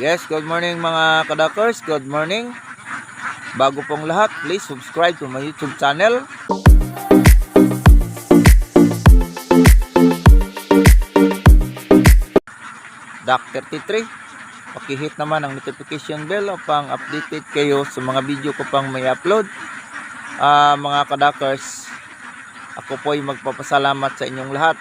Yes, good morning mga kadakers. Good morning. Bago pong lahat, please subscribe to my YouTube channel. Doc 33. Pakihit naman ang notification bell upang updated kayo sa mga video ko pang may upload. Ah, mga kadakers, ako po ay magpapasalamat sa inyong lahat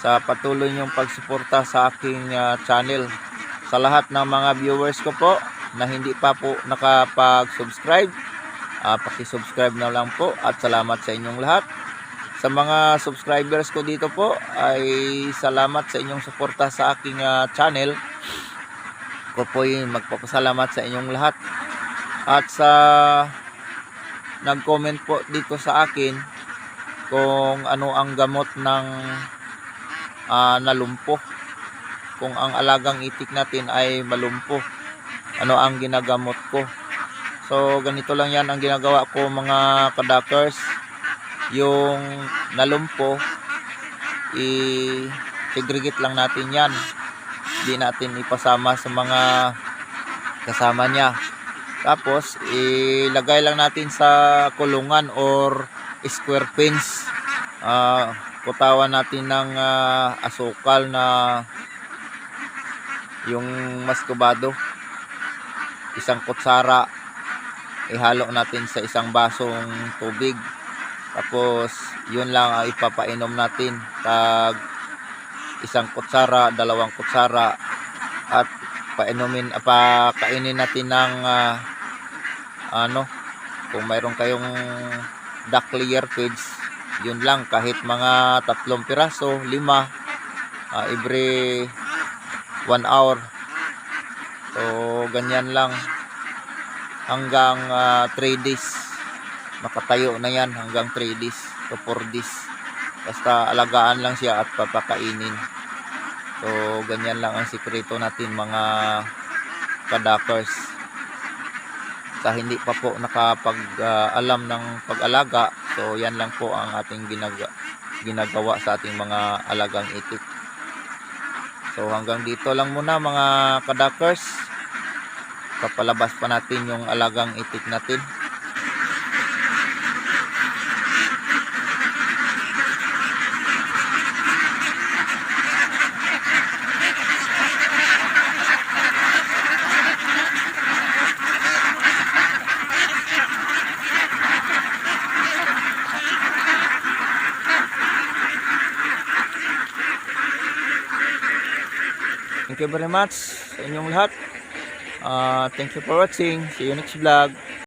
sa patuloy niyong pagsuporta sa aking ah, channel. Sa lahat ng mga viewers ko po na hindi pa po nakapag-subscribe, ah, paki-subscribe na lang po at salamat sa inyong lahat. Sa mga subscribers ko dito po ay salamat sa inyong suporta sa aking ah, channel. Ko po ay magpapasalamat sa inyong lahat. At sa nag-comment po dito sa akin kung ano ang gamot ng ah, nalumpo. Kung ang alagang itik natin ay malumpo, ano ang ginagamot ko. So, ganito lang yan ang ginagawa ko mga kadakers. Yung nalumpo, i-segregate lang natin yan. Hindi natin ipasama sa mga kasama niya. Tapos, ilagay lang natin sa kulungan or square fence. Ah, kutawan natin ng ah, asukal na yung maskubado isang kutsara ihalo natin sa isang basong tubig. Tapos yun lang ang ipapainom natin. Tag isang kutsara dalawang kutsara at painumin ah, pakainin natin ng ah, ano kung mayroon kayong duck layer feeds yun lang. Kahit mga tatlong piraso lima ah, every 1 hour. So ganyan lang. Hanggang 3 days. Makatayo na yan hanggang 3 days to 4 days. Basta alagaan lang siya at papakainin. So ganyan lang ang sikreto natin mga kadakers. Sa hindi pa po nakapag ah, alam ng pag-alaga so yan lang po ang ating ginaga, ginagawa sa ating mga alagang itik So hanggang dito lang muna mga kadakers. Papalabas pa natin yung alagang itik natin. Thank you very much sa inyong lahat. Uh, thank you for watching. See you next vlog.